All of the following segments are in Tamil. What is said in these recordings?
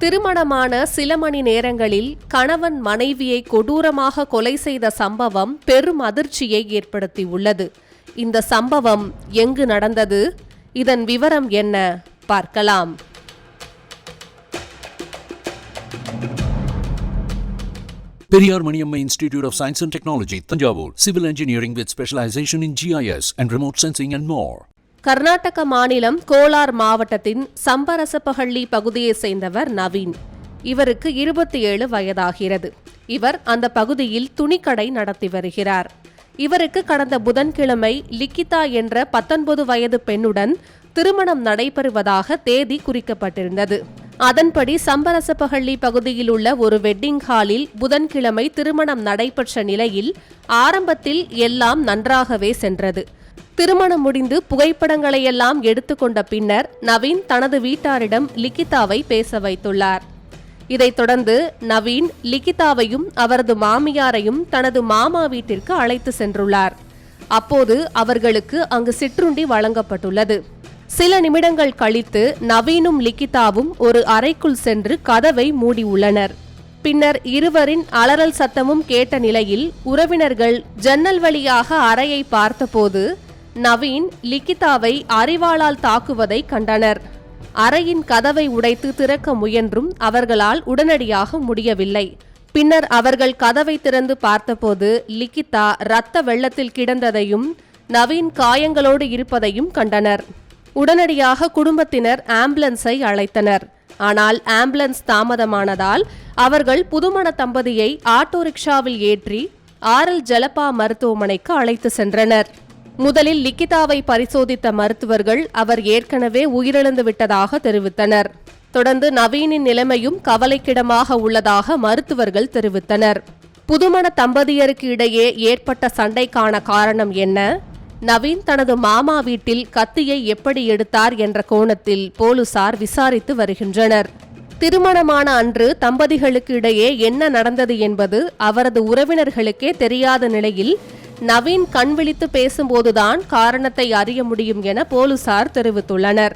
திருமணமான சில மணி நேரங்களில் கணவன் மனைவியை கொடூரமாக கொலை செய்த சம்பவம் பெரும் அதிர்ச்சியை ஏற்படுத்தியுள்ளது இந்த சம்பவம் எங்கு நடந்தது இதன் விவரம் என்ன பார்க்கலாம் Periyar Maniammai institute of science and technology Thanjavur civil engineering with specialisation in GIS and remote sensing and more Karnataka மாநிலம் கோலார் மாவட்டத்தின் சம்பரசப்பஹள்ளி பகுதியைச் சேர்ந்தவர் நவீன். இவருக்கு இருபத்தி ஏழு வயதாகிறது. இவர் அந்த பகுதியில் துணிக்கடை நடத்தி வருகிறார். இவருக்கு கடந்த புதன்கிழமை லிக்கிதா என்ற பத்தொன்பது வயது பெண்ணுடன் திருமணம் நடைபெறுவதாக தேதி குறிக்கப்பட்டிருந்தது. அதன்படி சம்பரசப்பகள்ளி பகுதியில் உள்ள ஒரு வெட்டிங் ஹாலில் புதன்கிழமை திருமணம் நடைபெற்ற நிலையில் ஆரம்பத்தில் எல்லாம் நன்றாகவே சென்றது. திருமணம் முடிந்து புகைப்படங்களையெல்லாம் எடுத்துக்கொண்ட பின்னர் நவீன் தனது வீட்டாரிடம் லிகிதாவை பேச வைத்துள்ளார். இதைத் தொடர்ந்து நவீன் லிகிதாவையும் அவரது மாமியாரையும் தனது மாமா வீட்டிற்கு அழைத்து சென்றுள்ளார். அப்போது அவர்களுக்கு அங்கு சிற்றுண்டி வழங்கப்பட்டுள்ளது. சில நிமிடங்கள் கழித்து நவீனும் லிகிதாவும் ஒரு அறைக்குள் சென்று கதவை மூடியுள்ளனர். பின்னர் இருவரின் அலறல் சத்தமும் கேட்ட நிலையில் உறவினர்கள் ஜன்னல் வழியாக அறையை பார்த்தபோது நவீன் லிகிதாவை அறிவாளால் தாக்குவதை கண்டனர். அறையின் கதவை உடைத்து திறக்க முயன்றும் அவர்களால் உடனடியாக முடியவில்லை. பின்னர் அவர்கள் கதவை திறந்து பார்த்தபோது லிகிதா இரத்த வெள்ளத்தில் கிடந்ததையும் நவீன் காயங்களோடு இருப்பதையும் கண்டனர். உடனடியாக குடும்பத்தினர் ஆம்புலன்ஸை அழைத்தனர். ஆனால் ஆம்புலன்ஸ் தாமதமானதால் அவர்கள் புதுமண தம்பதியை ஆட்டோ ரிக்ஷாவில் ஏற்றி ஆர்எல் ஜலப்பா மருத்துவமனைக்கு அழைத்து சென்றனர். முதலில் லிக்கிதாவை பரிசோதித்த மருத்துவர்கள் அவர் ஏற்கனவே உயிரிழந்து விட்டதாக தெரிவித்தனர். தொடர்ந்து நவீனின் நிலைமையும் கவலைக்கிடமாக உள்ளதாக மருத்துவர்கள் தெரிவித்தனர். புதுமண தம்பதியருக்கு இடையே ஏற்பட்ட சண்டைக்கான காரணம் என்ன? நவீன் தனது மாமா வீட்டில் கத்தியை எப்படி எடுத்தார் என்ற கோணத்தில் போலீசார் விசாரித்து வருகின்றனர். திருமணமான அன்று தம்பதிகளுக்கு இடையே என்ன நடந்தது என்பது அவரது உறவினர்களுக்கே தெரியாத நிலையில் நவீன் கண் விழித்து பேசும்போதுதான் காரணத்தை அறிய முடியும் என போலீசார் தெரிவித்துள்ளனர்.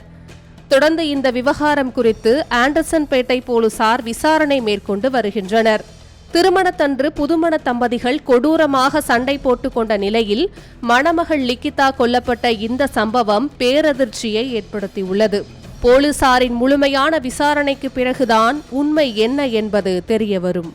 தொடர்ந்து இந்த விவகாரம் குறித்து ஆண்டர்சன்பேட்டை போலீசார் விசாரணை மேற்கொண்டு வருகின்றனர். திருமணத்தன்று புதுமண தம்பதிகள் கொடூரமாக சண்டை போட்டுக்கொண்ட நிலையில் மணமகள் லிக்கிதா கொல்லப்பட்ட இந்த சம்பவம் பேரதிர்ச்சியை ஏற்படுத்தியுள்ளது. போலீசாரின் முழுமையான விசாரணைக்கு பிறகுதான் உண்மை என்ன என்பது தெரியவரும்.